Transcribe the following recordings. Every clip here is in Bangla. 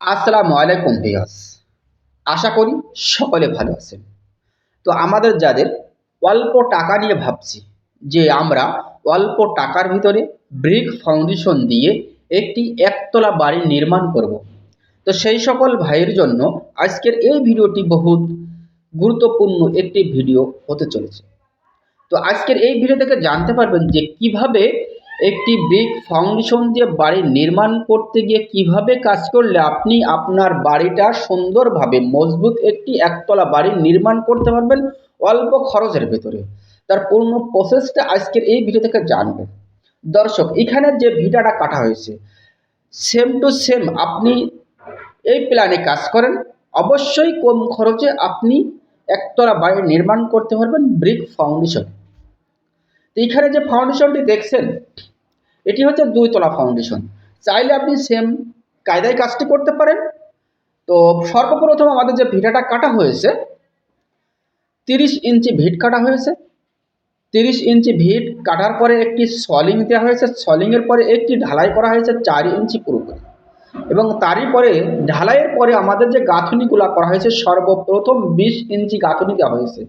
আসসালামু আলাইকুম ভিয়াস আশা করি সকলে ভালো আছেন। তো আমাদের যাদের অল্প টাকা নিয়ে ভাবছি, যে আমরা অল্প টাকার ভিতরে ব্রিক ফাউন্ডেশন দিয়ে একটি একতলা বাড়ি নির্মাণ করব। তো সেই সকল ভাইয়ের জন্য আজকের এই ভিডিওটি বহুত গুরুত্বপূর্ণ একটি ভিডিও হতে চলেছে। তো আজকের এই ভিডিও থেকে জানতে পারবেন যে কীভাবে একটি ব্রিক ফাউন্ডেশন দিয়ে বাড়ি নির্মাণ করতে গিয়ে কীভাবে কাজ করলে আপনি আপনার বাড়িটা সুন্দরভাবে, মজবুত একটি একতলা বাড়ি নির্মাণ করতে পারবেন অল্প খরচের ভেতরে। তার পূর্ণ প্রসেসটা আজকের এই ভিডিও থেকে জানবেন। দর্শক, এখানে যে ভিটাটা কাটা হয়েছে সেম টু সেম আপনি এই প্ল্যানে কাজ করেন। অবশ্যই কম খরচে আপনি একতলা বাড়ি নির্মাণ করতে পারবেন ব্রিক ফাউন্ডেশন তো এখানে যে ফাউন্ডেশনটি দেখছেন এটি হচ্ছে দুইতলা ফাউন্ডেশন চাইলে আপনি সেম কায়দায় কাজটি করতে পারেন। তো সর্বপ্রথম আমাদের যে ভিটাটা কাটা হয়েছে, তিরিশ ইঞ্চি ভিট কাটা হয়েছে। তিরিশ ইঞ্চি ভিট কাটার পরে একটি সলিং দেওয়া হয়েছে। সলিংয়ের পরে একটি ঢালাই করা হয়েছে চার ইঞ্চি পুরোপুরি। এবং তারই পরে ঢালাইয়ের পরে আমাদের যে গাঁথুনিগুলো করা হয়েছে, সর্বপ্রথম বিশ ইঞ্চি গাঁথুনি দেওয়া হয়েছে।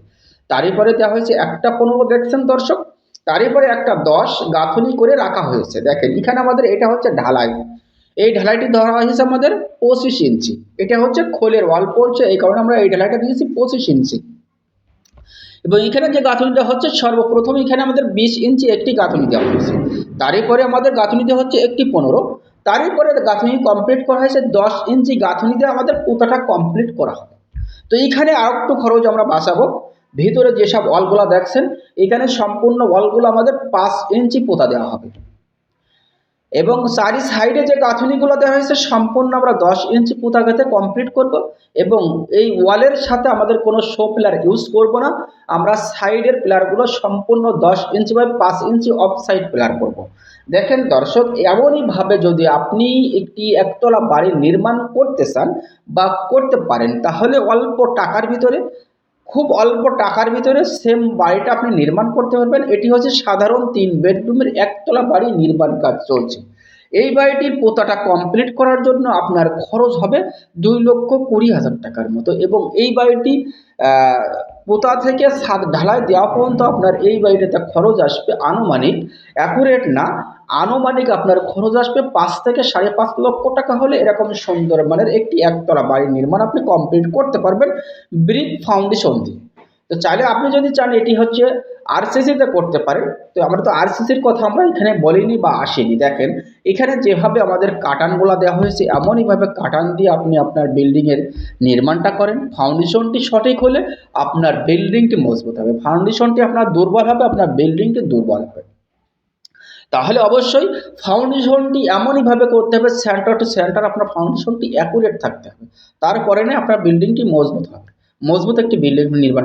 তারই পরে দেওয়া হয়েছে একটা পনেরো দেখছেন দর্শক? তারই পরে একটা দশ গাঁথনি করে রাখা হয়েছে। দেখেন, এখানে আমাদের এটা হচ্ছে ঢালাই। এই ঢালাইটি ধরা হয়েছে আমাদের পঁচিশ ইঞ্চি। এটা হচ্ছে খোলের ওয়াল পড়ছে, এই কারণে আমরা এই ঢালাইটা দিয়েছি পঁচিশ ইঞ্চি। এবং এখানে যে গাঁথনিটা হচ্ছে সর্বপ্রথম এখানে আমাদের বিশ ইঞ্চি একটি গাঁথনি দেওয়া হয়েছে। তারই পরে আমাদের গাঁথনিতে হচ্ছে একটি পনেরো। তারই পরে গাঁথনি কমপ্লিট করা হয়েছে, দশ ইঞ্চি গাঁথনিতে আমাদের পুঁতাটা কমপ্লিট করা হবে। তো এইখানে আর একটু খরচ আমরা বাঁচাবো। ভিতরে যেসব ওয়ালগুলো দেখছেন, এখানে সম্পূর্ণ ওয়ালগুলো আমাদের পাঁচ ইঞ্চি পোতা দেওয়া হবে এবং চারি সাইডে যে গাঁথনিগুলো দেওয়া হয়েছে, সম্পূর্ণ আমরা দশ ইঞ্চি পোতা গেঁথে কমপ্লিট করব এবং এই ওয়ালের সাথে আমাদের কোনো শো প্লার ইউজ করব না আমরা সাইডের প্লারগুলো সম্পূর্ণ দশ ইঞ্চি বা পাঁচ ইঞ্চি অফ সাইড প্লার করব। দেখেন দর্শক, এমনইভাবে যদি আপনি একটি একতলা বাড়ি নির্মাণ করতে চান বা করতে পারেন, তাহলে অল্প টাকার ভিতরে খুব অল্প টাকার ভিতরে সেম বাড়িটা আপনি নির্মাণ করতে পারবেন। এটি হচ্ছে সাধারণ তিন বেডরুমের একতলা বাড়ি, নির্মাণ কাজ চলছে। এই বাড়িটির পোতাটা কমপ্লিট করার জন্য আপনার খরচ হবে দুই লক্ষ কুড়ি হাজার টাকার মতো এবং এই বাড়িটি পোতা থেকে সাত ঢালাই দেওয়া পর্যন্ত আপনার এই বাড়িটাতে খরচ আসবে আনুমানিক অ্যাকুরেট না, আনুমানিক আপনার খরচ আসবে পাঁচ থেকে সাড়ে পাঁচ লক্ষ টাকা হলে এরকম সুন্দর মানের একটি একতলা বাড়ির নির্মাণ আপনি কমপ্লিট করতে পারবেন ব্রিক ফাউন্ডেশন দিয়ে। তো চাইলে আপনি যদি চান এটি হচ্ছে আরসিসিতে করতে পারেন তো আমরা তো আরসিসির কথা আমরা এখানে বলিনি বা আসিনি। দেখেন, এখানে যেভাবে আমাদের কাটানগুলো দেওয়া হয়েছে, এমনইভাবে কাটান দিয়ে আপনি আপনার বিল্ডিংয়ের নির্মাণটা করেন। ফাউন্ডেশনটি সঠিক হলে আপনার বিল্ডিংটি মজবুত হবে। ফাউন্ডেশনটি আপনার দুর্বল হবে, আপনার বিল্ডিংটি দুর্বল হবে। তাহলে অবশ্যই ফাউন্ডেশনটি এমনইভাবে করতে হবে সেন্টার টু সেন্টার আপনার ফাউন্ডেশনটি অ্যাকুরেট থাকতে হবে। তারপরে না আপনার বিল্ডিংটি মজবুত হবে। মজবুত একটি বিল্ডিং নির্মাণ